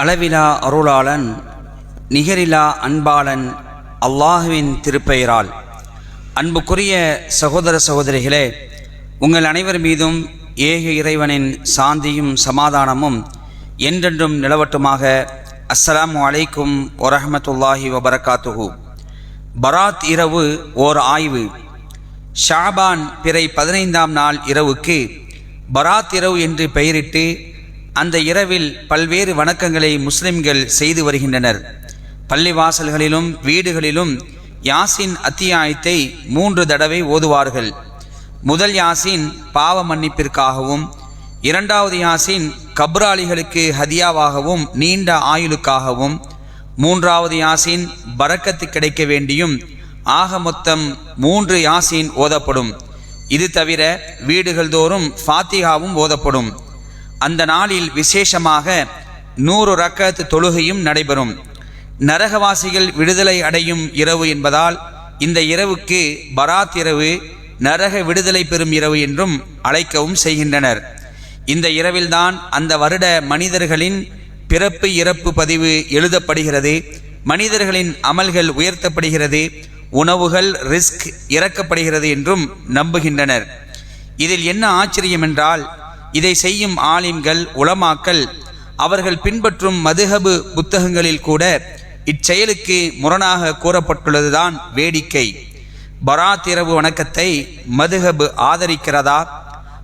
அளவிலா அருளாளன் நிகரிலா அன்பாளன் அல்லாஹுவின் திருப்பெயரால். அன்புக்குரிய சகோதர சகோதரிகளே உங்கள் அனைவர் மீதும் ஏக இறைவனின் சாந்தியும் சமாதானமும் என்றென்றும் நிலவட்டுமாக. அஸ்ஸலாமு அலைக்கும் வரஹமத்துல்லாஹி வபரகாத்துஹு. பராத் இரவு ஓர் ஆய்வு. ஷாபான் பிறை பதினைந்தாம் நாள் இரவுக்கு பராத் இரவு என்று பெயரிட்டு அந்த இரவில் பல்வேறு வணக்கங்களை முஸ்லிம்கள் செய்து வருகின்றனர். பள்ளிவாசல்களிலும் வீடுகளிலும் யாசின் அத்தியாயத்தை மூன்று தடவை ஓதுவார்கள். முதல் யாசின் பாவ மன்னிப்பிற்காகவும் இரண்டாவது யாசின் கப்ராளிகளுக்கு ஹதியாவாகவும் நீண்ட ஆயுளுக்காகவும் மூன்றாவது யாசின் பறக்கத்து கிடைக்க வேண்டியும் ஆக மொத்தம் மூன்று யாசின் ஓதப்படும். இது தவிர வீடுகள் தோறும் ஃபாத்திகாவும் ஓதப்படும். அந்த நாளில் விசேஷமாக நூறு ரக்கத் தொழுகையும் நடைபெறும். நரகவாசிகள் விடுதலை அடையும் இரவு என்பதால் இந்த இரவுக்கு பராத் இரவு நரக விடுதலை பெறும் இரவு என்றும் அழைக்கவும் செய்கின்றனர். இந்த இரவில்தான் அந்த வருட மனிதர்களின் பிறப்பு இறப்பு பதிவு எழுதப்படுகிறது. மனிதர்களின் அமல்கள் உயர்த்தப்படுகிறது. உணவுகள் ரிஸ்க் இறக்கப்படுகிறது என்றும் நம்புகின்றனர். இதில் என்ன ஆச்சரியம் என்றால் இதை செய்யும் ஆலிம்கள் உளமாக்கல் அவர்கள் பின்பற்றும் மதுஹபு புத்தகங்களில் கூட இச்செயலுக்கு முரணாக கூறப்பட்டுள்ளதுதான் வேடிக்கை. பராத்திரவு வணக்கத்தை மதுஹபு ஆதரிக்கிறதா?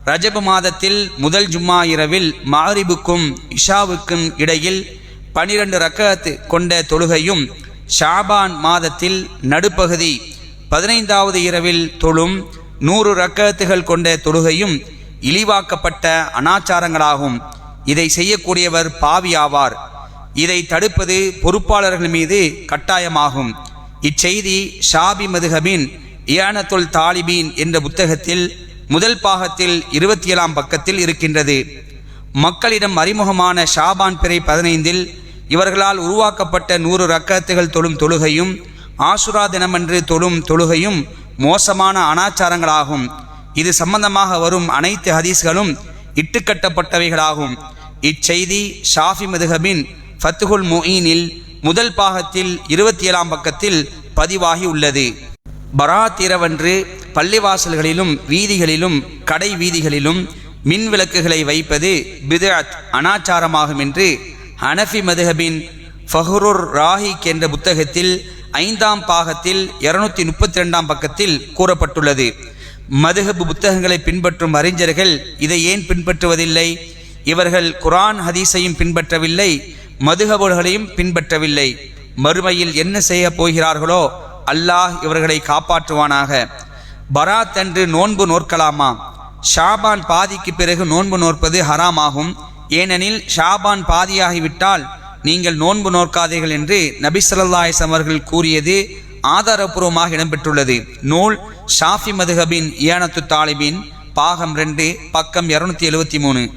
ரஜபு மாதத்தில் முதல் ஜும்மா இரவில் மாரிபுக்கும் இஷாவுக்கும் இடையில் பனிரெண்டு ரக்கத்து கொண்ட தொழுகையும் ஷாபான் மாதத்தில் நடுப்பகுதி பதினைந்தாவது இரவில் தொழும் நூறு ரக்கத்துகள் கொண்ட தொழுகையும் இழிவாக்கப்பட்ட அனாச்சாரங்களாகும். இதை செய்யக்கூடியவர் பாவி ஆவார் இதை தடுப்பது பொறுப்பாளர்கள் மீது கட்டாயமாகும். இச்செய்தி ஷாபி மதுஹபின் இயானத்துல் தாலிபீன் என்ற புத்தகத்தில் முதல் பாகத்தில் இருபத்தி ஏழாம் பக்கத்தில் இருக்கின்றது. மக்களிடம் அறிமுகமான ஷாபான் பிறை பதினைந்தில் இவர்களால் உருவாக்கப்பட்ட நூறு ரக்கத்துகள் தொழும் தொழுகையும் ஆசுரா தினமன்று தொழும் தொழுகையும் மோசமான அனாச்சாரங்களாகும். இது சம்பந்தமாக வரும் அனைத்து ஹதீஸ்களும் இட்டுக்கட்டப்பட்டவைகளாகும். இச்செய்தி ஷாஃபி மதுஹபின் ஃபத்துகுல் முஈனில் முதல் பாகத்தில் இருபத்தி ஏழாம் பக்கத்தில் பதிவாகி உள்ளது. பராத் இரவன்று பள்ளிவாசல்களிலும் வீதிகளிலும் கடை வீதிகளிலும் மின் விளக்குகளை வைப்பது பிதாத் அனாச்சாரமாகும் என்று ஹனஃபி மதுஹபின் ஃபஹ்ருர் ராஹிக் என்ற புத்தகத்தில் ஐந்தாம் பாகத்தில் இருநூத்தி முப்பத்தி ரெண்டாம் பக்கத்தில் கூறப்பட்டுள்ளது. மதுஹபு புத்தகங்களை பின்பற்றும் அறிஞர்கள் இதை ஏன் பின்பற்றுவதில்லை? இவர்கள் குரான் ஹதீஸையும் பின்பற்றவில்லை மதுஹபுகளையும் பின்பற்றவில்லை. மறுமையில் என்ன செய்ய போகிறார்களோ அல்லாஹ் இவர்களை காப்பாற்றுவானாக. பராத் அன்று நோன்பு நோற்கலாமா? ஷாபான் பாதிக்கு பிறகு நோன்பு நோற்பது ஹராமாகும். ஏனெனில் ஷாபான் பாதியாகிவிட்டால் நீங்கள் நோன்பு நோற்காதீர்கள் என்று நபி அவர்கள் கூறியது ஆதாரபூர்வமாக இடம்பெற்றுள்ளது. நூல் ஷாஃபி மதுஹபின் இயானத்து தாலிபின் பாகம் ரெண்டு பக்கம் இரநூத்தி எழுவத்தி மூணு.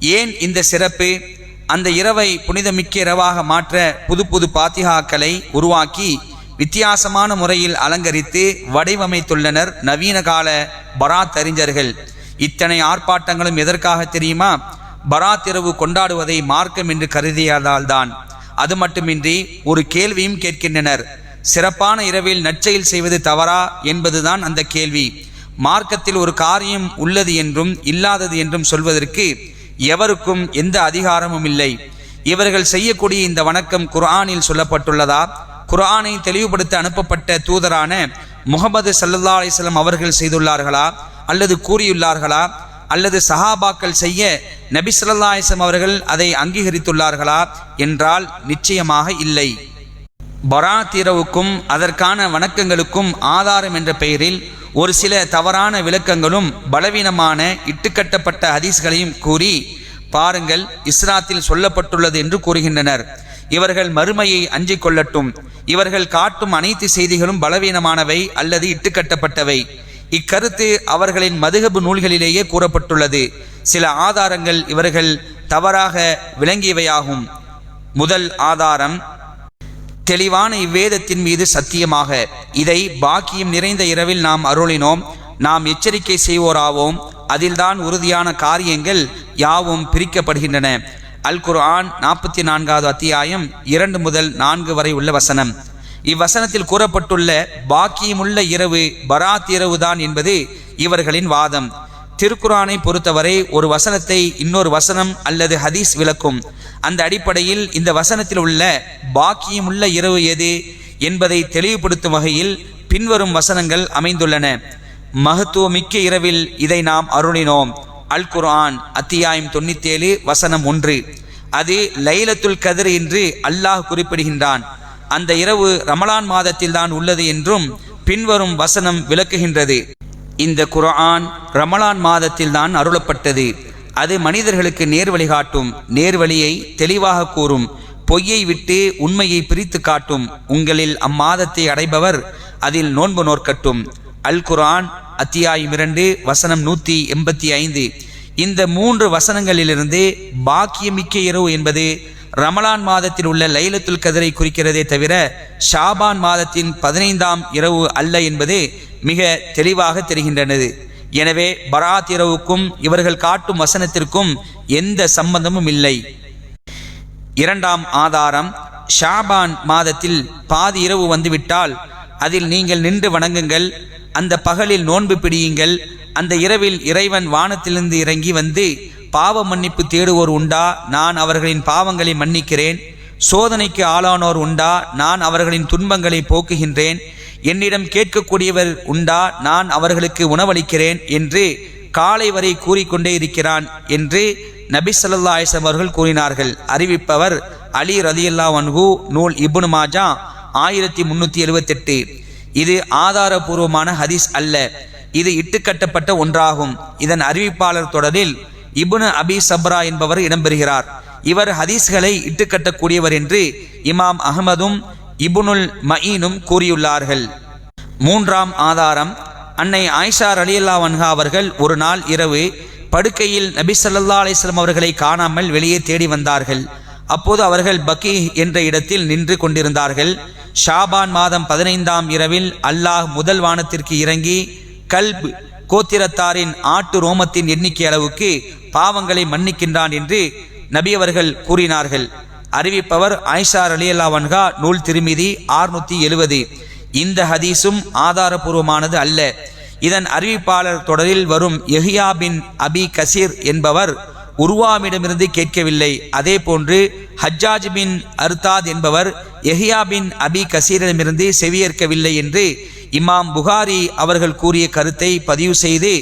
ஏன் இந்த சிறப்பு? அந்த இரவை புனிதமிக்க இரவாக மாற்ற புது புது பாத்திகாக்களை உருவாக்கி வித்தியாசமான முறையில் அலங்கரித்து வடிவமைத்துள்ளனர் நவீன கால பராத் அறிஞர்கள். இத்தனை ஆர்ப்பாட்டங்களும் எதற்காக தெரியுமா? பராத் இரவு கொண்டாடுவதை மார்க்கம் என்று கருதியதால்தான். அது மட்டுமின்றி ஒரு கேள்வியும் கேட்கின்றனர். சிறப்பான இரவில் நற்செயல் செய்வது தவறா என்பதுதான் அந்த கேள்வி. மார்க்கத்தில் ஒரு காரியம் உள்ளது என்றும் இல்லாதது என்றும் சொல்வதற்கு எவருக்கும் எந்த அதிகாரமும் இல்லை. இவர்கள் செய்யக்கூடிய இந்த வணக்கம் குர்ஆனில் சொல்லப்பட்டுள்ளதா? குர்ஆனை தெளிவுபடுத்த அனுப்பப்பட்ட தூதரான முகமது சல்லா அலிஸ்லாம் அவர்கள் செய்துள்ளார்களா? அல்லது கூறியுள்ளார்களா? அல்லது சஹாபாக்கள் செய்ய நபி சொல்லா அலைஹி அவர்கள் அதை அங்கீகரித்துள்ளார்களா? என்றால் நிச்சயமாக இல்லை. பராத் இரவுக்கும் அதற்கான வணக்கங்களுக்கும் ஆதாரம் என்ற பெயரில் ஒரு சில தவறான விளக்கங்களும் பலவீனமான இட்டுக்கட்டப்பட்ட ஹதீஸ்களையும் கூறி பாருங்கள் இஸ்ராத்தில் சொல்லப்பட்டுள்ளது என்று கூறுகின்றனர். இவர்கள் மறுமையை அஞ்சிக் கொள்ளட்டும். இவர்கள் காட்டும் அனைத்து செய்திகளும் பலவீனமானவை அல்லது இட்டுக்கட்டப்பட்டவை. இக்கருத்து அவர்களின் மதுகபு நூல்களிலேயே கூறப்பட்டுள்ளது. சில ஆதாரங்கள் இவர்கள் தவறாக விளங்கியவையாகும். முதல் ஆதாரம் தெளிவான இவ்வேதத்தின் மீது சத்தியமாக இதை பாக்கியம் நிறைந்த இரவில் நாம் அருளினோம். நாம் எச்சரிக்கை செய்வோராவோம். அதில்தான் உறுதியான காரியங்கள் யாவும் பிரிக்கப்படுகின்றன. அல் குர்ஆன் நாற்பத்தி நான்காவது அத்தியாயம் இரண்டு முதல் நான்கு வரை உள்ள வசனம். இவ்வசனத்தில் கூறப்பட்டுள்ள பாக்கியமுள்ள இரவு பராத் இரவுதான் என்பது இவர்களின் வாதம். திருக்குரானை பொறுத்தவரை ஒரு வசனத்தை இன்னொரு வசனம் அல்லது ஹதீஸ் விளக்கும். அந்த அடிப்படையில் இந்த வசனத்தில் உள்ள பாக்கியமுள்ள இரவு எது என்பதை தெளிவுபடுத்தும் வகையில் பின்வரும் வசனங்கள் அமைந்துள்ளன. மகத்துவமிக்க இரவில் இதை நாம் அருளினோம். அல் குர்ஆன் அத்தியாயம் தொண்ணூத்தேழு வசனம் ஒன்று. அது லைலத்துல் கதிர் என்று அல்லாஹ் குறிப்பிடுகின்றான். அந்த இரவு ரமலான் மாதத்தில்தான் உள்ளது என்றும் பின்வரும் வசனம் விளக்குகின்றது. இந்த குர்ஆன் ரமலான் மாதத்தில் தான் அருளப்பட்டது. அது மனிதர்களுக்கு நேர்வழி காட்டும் நேர்வழியை தெளிவாக கூறும் பொய்யை விட்டு உண்மையை பிரித்து காட்டும் உங்களில் அம்மாதத்தை அடைபவர் அதில் நோன்பு நோற்கட்டும். அல் குரான் அத்தியாயம் இரண்டு வசனம் நூற்றி எண்பத்தி ஐந்து. இந்த மூன்று வசனங்களிலிருந்து பாக்கியமிக்க இரவு என்பது ரமலான் மாதத்தில் உள்ள லைலத்துல் கதிரை குறிக்கிறதே தவிர ஷாபான் மாதத்தின் பதினைந்தாம் இரவு அல்ல என்பது மிக தெளிவாக தெரிகின்றது எனவே பராத் இரவுக்கும் இவர்கள் காட்டும் வசனத்திற்கும் எந்த சம்பந்தமும் இல்லை. இரண்டாம் ஆதாரம் ஷாபான் மாதத்தில் பாதி இரவு வந்துவிட்டால் அதில் நீங்கள் நின்று வணங்குங்கள் அந்த பகலில் நோன்பு பிடியுங்கள் அந்த இரவில் இறைவன் வானத்திலிருந்து இறங்கி வந்து பாவ மன்னிப்பு தேடுவோர் உண்டா? நான் அவர்களின் பாவங்களை மன்னிக்கிறேன். சோதனைக்கு ஆளானோர் உண்டா? நான் அவர்களின் துன்பங்களை போக்குகின்றேன். என்னிடம் கேட்கக்கூடியவர் உண்டா? நான் அவர்களுக்கு உணவளிக்கிறேன் என்று காலை வரை கூறிக்கொண்டே இருக்கிறான் என்று நபி ஸல்லல்லாஹு அலைஹி அவர்கள் கூறினார்கள். அறிவிப்பவர் அலி ரதியல்லா வன்ஹூ நூல் இபுன் மாஜா ஆயிரத்தி முன்னூற்றி எழுபத்தெட்டு இது ஆதாரபூர்வமான ஹதீஸ் அல்ல. இது இட்டுக்கட்டப்பட்ட ஒன்றாகும். இதன் அறிவிப்பாளர் தொடரில் இபுனு அபி சப்ரா என்பவர் இடம்பெறுகிறார். இவர் ஹதீஸ்களை இட்டுக்கட்டக்கூடியவர் என்று இமாம் அகமதும் இபுனுல் மயீனும் கூறியுள்ளார்கள். மூன்றாம் ஆதாரம் அன்னை ஆயிஷா ரலியல்லா வன்ஹா அவர்கள் ஒரு நாள் இரவு படுக்கையில் நபி சல்லா அலைஹி அவர்களை காணாமல் வெளியே தேடி வந்தார்கள். அப்போது அவர்கள் பக்கி என்ற இடத்தில் நின்று கொண்டிருந்தார்கள். ஷாபான் மாதம் பதினைந்தாம் இரவில் அல்லாஹ் முதல் வானத்திற்கு இறங்கி கல்ப் கோத்திரத்தாரின் ஆட்டு ரோமத்தின் எண்ணிக்கை அளவுக்கு பாவங்களை மன்னிக்கின்றான் என்று நபி அவர்கள் கூறினார்கள். அறிவிப்பவர் ஆயிஷா அலியல்லா வன்ஹா நூல் திருமிதி ஆறுநூத்தி எழுவது. இந்த ஹதீஸும் ஆதாரபூர்வமானது அல்ல. இதன் அறிவிப்பாளர் தொடரில் வரும் எஹியா பின் அபி கசீர் என்பவர் உருவாமிடமிருந்து கேட்கவில்லை. அதே போன்று ஹஜ்ஜாஜ் பின் அர்தாத் என்பவர் எஹியா பின் அபி கசீரிடமிருந்து செவியேற்கவில்லை என்று இமாம் புகாரி அவர்கள் கூறிய கருத்தை பதிவு செய்து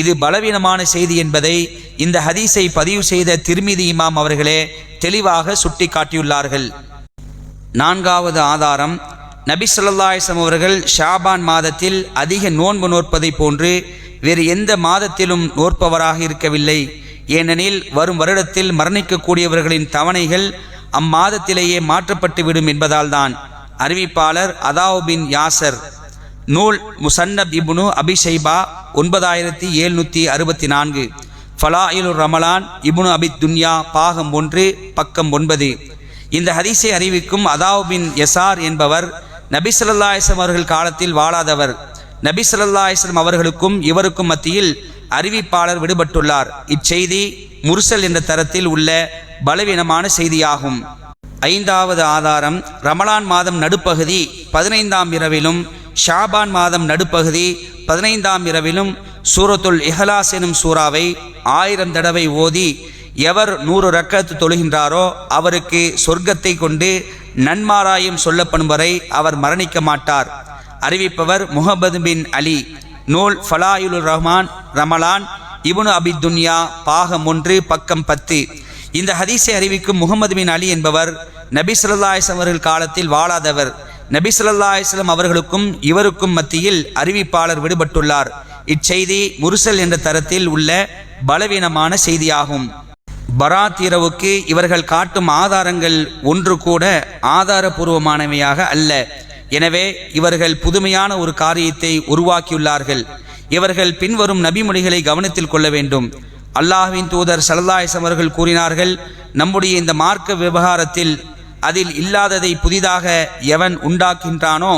இது பலவீனமான செய்தி என்பதை இந்த ஹதீஸை பதிவு செய்த திருமிதி இமாம் அவர்களே தெளிவாக சுட்டி காட்டியுள்ளார்கள் நான்காவது ஆதாரம் நபி ஸல்லல்லாஹு அவர்கள் ஷாபான் மாதத்தில் அதிக நோன்பு நோற்பதை போன்று வேறு எந்த மாதத்திலும் நோற்பவராக இருக்கவில்லை. ஏனெனில் வரும் வருடத்தில் மரணிக்கக்கூடியவர்களின் தவணைகள் அம்மாதத்திலேயே மாற்றப்பட்டுவிடும் என்பதால்தான் அறிவிப்பாளர் அதாவுபின் யாசர். நூல் முசன்னப் இப்னு அபிஷைபா ஒன்பதாயிரத்தி எழுநூற்றி அறுபத்தி நான்கு. ஃபலாயிலுர் ரமலான் இபுனு அபித் துன்யா பாகம் ஒன்று பக்கம் ஒன்பது. இந்த ஹதீஸை அறிவிக்கும் அதாவ் பின் எசார் என்பவர் நபி ஸல்லல்லாஹு அவர்கள் காலத்தில் வாழாதவர். நபி ஸல்லல்லாஹு அவர்களுக்கும் இவருக்கும் மத்தியில் அறிவிப்பாளர் விடுபட்டுள்ளார். இச்செய்தி முர்சல் என்ற தரத்தில் உள்ள பலவீனமான செய்தியாகும். ஐந்தாவது ஆதாரம் ரமலான் மாதம் நடுப்பகுதி பதினைந்தாம் இரவிலும் ஷாபான் மாதம் நடுப்பகுதி பதினைந்தாம் இரவிலும் சூரத்துல் இஹலாஸ் எனும் சூறாவை ஆயிரம் தடவை ஓதி எவர் நூறு ரக்கத்து தொழுகின்றாரோ அவருக்கு சொர்க்கத்தை கொண்டு நன்மாராயம் சொல்லப்படும் வரை அவர் மரணிக்க மாட்டார். அறிவிப்பவர் முகமது பின் அலி. நூல் ஃபலாயுல் ரஹ்மான் ரமலான் இபுனு அபிதுன்யா பாகம் ஒன்று பக்கம் பத்து. இந்த ஹதீஸை அறிவிக்கும் முகமது பின் அலி என்பவர் நபி அவர்கள் காலத்தில் வாழாதவர். நபி ஸல்லல்லாஹு அவர்களுக்கும் இவருக்கும் மத்தியில் அறிவிப்பாளர் விடுபட்டுள்ளார். இச்செய்தி முருசல் என்ற தரத்தில் உள்ள பலவீனமான செய்தியாகும். பராத் இரவுக்கு இவர்கள் காட்டும் ஆதாரங்கள் ஒன்று கூட ஆதாரபூர்வமானவையாக அல்ல. எனவே இவர்கள் புதுமையான ஒரு காரியத்தை உருவாக்கியுள்ளார்கள். இவர்கள் பின்வரும் நபிமொழிகளை கவனத்தில் கொள்ள வேண்டும். அல்லாஹ்வின் தூதர் சல்லல்லாஹிஸ் அவர்கள் கூறினார்கள் நம்முடைய இந்த மார்க்க விவகாரத்தில் அதில் இல்லாததை புதிதாக எவன் உண்டாக்கின்றானோ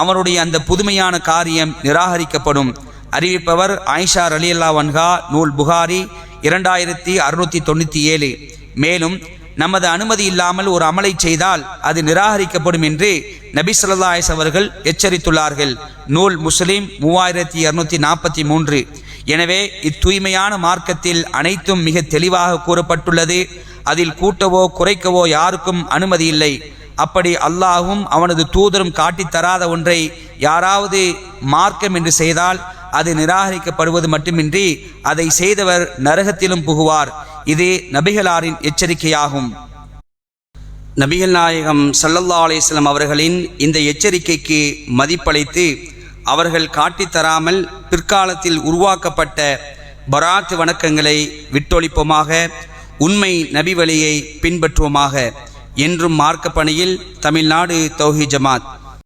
அவனுடைய அந்த புதுமையான காரியம் நிராகரிக்கப்படும். அறிவிப்பவர் ஆயிஷா ரலியல்லா வன்ஹா நூல் புகாரி இரண்டாயிரத்தி அறுநூற்றி தொண்ணூற்றி ஏழு மேலும் நமது அனுமதி இல்லாமல் ஒரு அமலை செய்தால் அது நிராகரிக்கப்படும் என்று நபி ஸல்லல்லாஹு அவர்கள் எச்சரித்துள்ளார்கள். நூல் முஸ்லீம் மூவாயிரத்தி இரநூத்தி நாற்பத்தி மூன்று. எனவே இத்தூய்மையான மார்க்கத்தில் அனைத்தும் மிக தெளிவாக கூறப்பட்டுள்ளது. அதில் கூட்டவோ குறைக்கவோ யாருக்கும் அனுமதி இல்லை. அப்படி அல்லாஹும் அவனது தூதரும் காட்டித் தராத ஒன்றை யாராவது மார்க்கம் என்று செய்தால் அது நிராகரிக்கப்படுவது மட்டுமின்றி அதை செய்தவர் நரகத்திலும் புகுவார். இது நபிகளாரின் எச்சரிக்கையாகும். நபிகள் நாயகம் சல்லல்லா அலிஸ்லாம் அவர்களின் இந்த எச்சரிக்கைக்கு மதிப்பளித்து அவர்கள் காட்டித்தராமல் பிற்காலத்தில் உருவாக்கப்பட்ட பராத் வணக்கங்களை விட்டொழிப்போமாக உண்மை நபி வழியை பின்பற்றுவோமாக என்றும் மார்க்க பணியில் தமிழ்நாடு தௌஹி ஜமாத்.